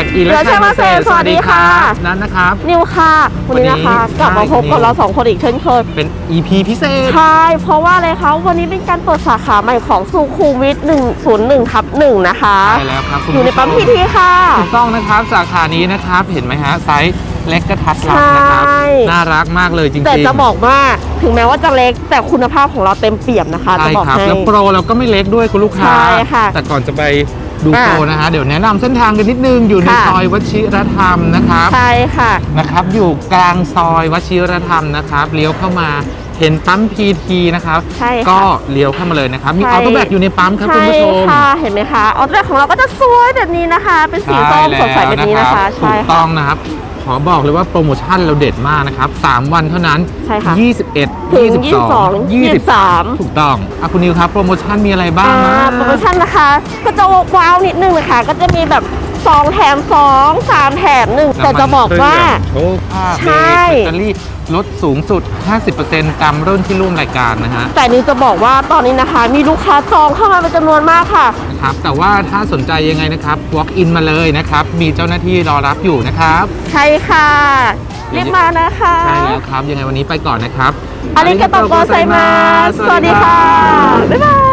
กอีเดี๋ยวใช่มาเซสวัสดีค่ะ นั้นนะครับ นิวค่ะ วันนี้นะคะ วันนี้กลับมาพบกับใช่เราสองคนอีกเช่นเคยเป็น EP พิเศษ ใช่เพราะว่าอะไรคะวันนี้เป็นการเปิดสาขาใหม่ของสุขุมวิท101ทับ1นะคะ ใช่แล้วครับคุณอยู่ในปั๊มผู้พีชทีค่ะ ถูกต้องนะครับสาขานี้นะครับเห็นไหมฮะไซส์เล็กกระทัดรัดนะครับใช่ น่ารักมากเลยจริงๆแต่จะบอกว่าถึงแม้ว่าจะเล็กแต่คุณภาพของเราเต็มเปี่ยมนะคะ จะใช่บอกครับให้ แล้วโปรเราก็ไม่เล็กด้วยคุณลูกค้า ใช่ค่ะ แต่ก่อนจะไป ดูอะโปรนะฮะเดี๋ยวแนะนำเส้นทางกันนิดนึงอยู่ในค่ะ ซอยวชิรธรรมนะครับ ใช่ค่ะ นะครับ อยู่กลางซอยวชิรธรรมนะครับ เลี้ยวเข้ามาเห็นปั๊มพีทีนะครับ ใช่ค่ะก็เลี้ยวเข้ามาเลยนะครับ มีใช่ ออโต้แบกอยู่ในปั๊มครับคุณใช่ผู้ชมค่ะเห็นไหมคะออเดอร์ของเราก็จะสวยแบบนี้นะคะ เป็นสีส้มสดใสแบบนี้นะคะถูใช่กค่ะต้องนะครับ ขอบอกเลยว่าโปรโมชั่นเราเด็ดมากนะครับ 3 วันเท่านั้น ใช่ค่ะ21 ถึง22 22 23 ถูกต้องอะคุณนิวครับ โปรโมชั่นมีอะไรบ้างอ่านะ โปรโมชั่นนะคะก็จะว้าวนิดนึงนะคะก็จะมีแบบ 2แถม2 3แถม1แต่จะบอกว่า โชว์ภาพใช่เบรกแบตเตอรี่ลดสูงสุด 50%ตามรุ่นที่ร่วมรายการนะฮะ แต่นิวจะบอกว่าตอนนี้นะคะ มีลูกค้าจองเข้ามาเป็นจำนวนมากค่ะ นะครับแต่ว่าถ้าสนใจยังไงนะครับ walk in มาเลยนะครับ มีเจ้าหน้าที่รอรับอยู่นะครับ ใช่ค่ะรีบมานะคะใช่แล้วครับ ยังไงวันนี้ไปก่อนนะครับ อาริกาโตโกไซมาสสวัสดีค่ะ บ๊ายบาย